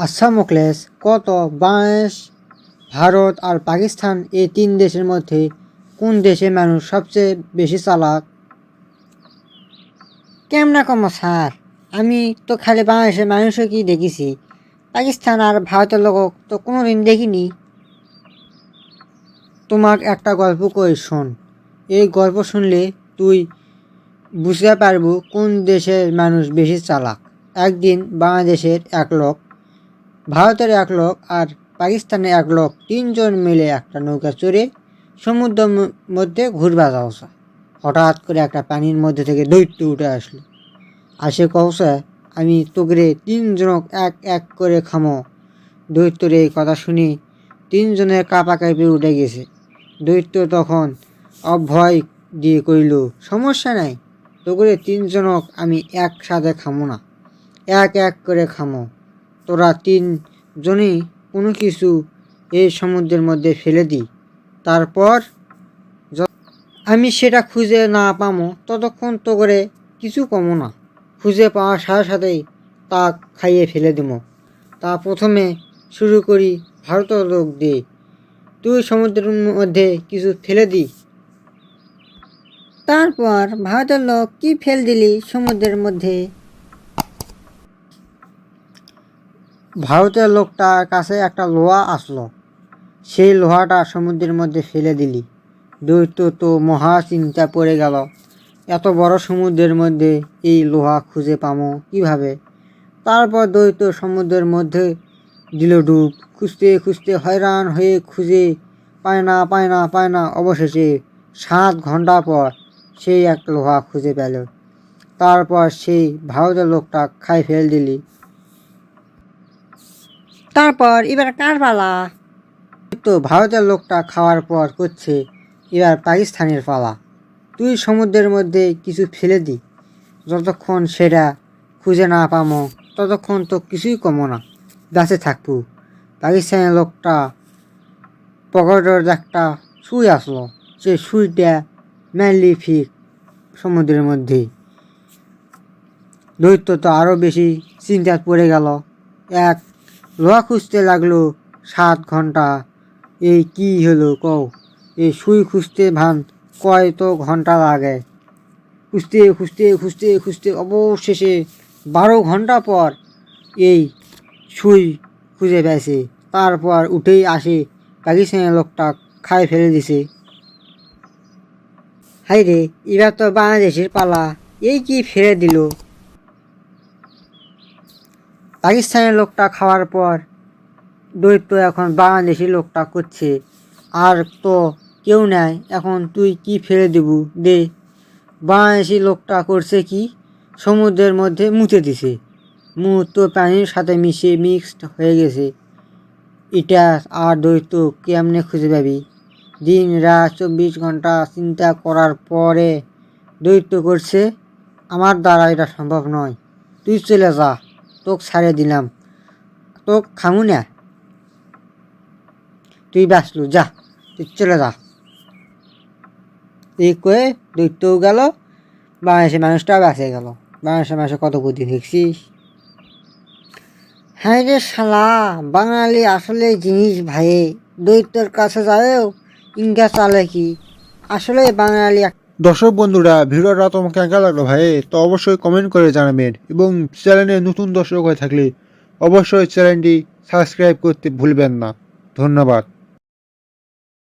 আচ্ছা মোকলেস কত বাংলাদেশ, ভারত আর পাকিস্তান এই তিন দেশের মধ্যে কোন দেশের মানুষ সবচেয়ে বেশি চালাক? কেমনা কম স্যার? আমি তো খালি বাংলাদেশের মানুষও কি দেখেছি। পাকিস্তান আর ভারতের লোক তো কোনো দিন দেখিনি। তোমাক একটা গল্প কই শোন। এই গল্প শুনলে তুই বুঝতে পারব কোন দেশের মানুষ বেশি চালাক। একদিন বাংলাদেশের এক লোক ভারতের এক লোক আর পাকিস্তানের এক লোক তিনজন মিলে একটা নৌকা চড়ে সমুদ্র মধ্যে ঘুরবা যাওয়া হঠাৎ করে একটা পানির মধ্যে থেকে দৈত্য উঠে আসলো। আসে কৌশে আমি তোগরে তিনজনক এক এক করে খামো। দৈত্যর এই কথা শুনি তিনজনের কাপা কাঁপে উঠে গেছে। দৈত্য তখন অভয় দিয়ে কইল, সমস্যা নাই, তোগরে তিনজনক আমি একসাথে খামো না, এক এক করে খামো। তোরা তিনজনই কোনো কিছু এই সমুদ্রের মধ্যে ফেলে দিই। তারপর আমি সেটা খুঁজে না পামো, ততক্ষণ তো করে কিছু কমো না। খুঁজে পাওয়ার সাথে সাথেই তা খাইয়ে ফেলে দেবো তা প্রথমে শুরু করি ভারতের লোক দিয়ে। তুই সমুদ্রের মধ্যে কিছু ফেলে দি তারপর ভারতের লোক কি ফেল দিলি সমুদ্রের মধ্যে? ভারতের লোকটার কাছে একটা লোহা আসলো। সেই লোহাটা সমুদ্রের মধ্যে ফেলে দিলি। দৈত্য তো মহা চিন্তা পড়ে গেল। এত বড় সমুদ্রের মধ্যে এই লোহা খুঁজে পামো কীভাবে? তারপর দৈত্য সমুদ্রের মধ্যে দিল ডুব। খুঁজতে খুঁজতে হয়রান হয়ে খুঁজে পায় না পায় না পায় না। অবশেষে সাত ঘণ্টা পর সেই এক লোহা খুঁজে পেল। তারপর সেই ভারতের লোকটা খাই ফেল দিলি। তারপর এবার কার পালা তো ভারতের লোকটা খাওয়ার পর করছে, এবার পাকিস্তানের পালা। তুই সমুদ্রের মধ্যে কিছু ফেলে দি, যতক্ষণ সেটা খুঁজে না পামো, ততক্ষণ তো কিছুই কমো না। গাছে থাকব। পাকিস্তানের লোকটা পকেটের একটা সুই আসলো, সে সুইটা ম্যানলি ফিক সমুদ্রের মধ্যে। দৈত্য তো আরও বেশি চিন্তায় পড়ে গেল। এক লোহা খুঁজতে লাগল সাত ঘণ্টা। এই কি হলো কও? এই সুই খুঁজতে ভান কয় তো ঘণ্টা লাগে। খুঁজতে খুঁজতে খুঁজতে খুঁজতে অবশেষে বারো ঘণ্টা পর এই সুই খুঁজে পেয়েছে তারপর উঠেই আসে পাকিস্তানের লোকটা খাই ফেলে দিছে। হাই রে এবার তো বাংলাদেশের পালা। এই কি ফেলে দিল? পাকিস্তানের লোকটা খাওয়ার পর দৈত্য এখন বাংলাদেশি লোকটা করছে। আর তো কেউ নাই। এখন তুই কি ফেলে দেবু? দে। বাংলাদেশি লোকটা করছে কি? সমুদ্রের মধ্যে মুতে দিছে। মুখ তো পানির সাথে মিশে মিক্সড হয়ে গেছে। এটা আর দৈত্য কেমনে খুঁজে পাবি? দিন রাত চব্বিশ ঘণ্টা চিন্তা করার পরে দৈত্য করছে, আমার দ্বারা এটা সম্ভব নয়। তুই চলে যা। তোকে ছাড়ে দিলাম। তোকে খামু না। তুই বাঁচলু, যা, তুই চলে যা। এই কয়ে দৈত্যও গেল, বাংলাদেশের মানুষটাও বেঁচে গেল। বাংলাদেশের মানুষের কত বুদ্ধি দেখছিস? হ্যাঁ রে শালা, বাঙালি আসলে জিনিস ভাই, দৈত্যর কাছে যাবেও ইনকা চালে কি? আসলে বাঙালি এক- দর্শক বন্ধুরা ভিডিওটা তোমাকে কেমন লাগল ভাই? তো অবশ্যই কমেন্ট করে জানাবেন এবং চ্যানেলে নতুন দর্শক হয়ে থাকলে অবশ্যই চ্যানেলটি সাবস্ক্রাইব করতে ভুলবেন না। ধন্যবাদ।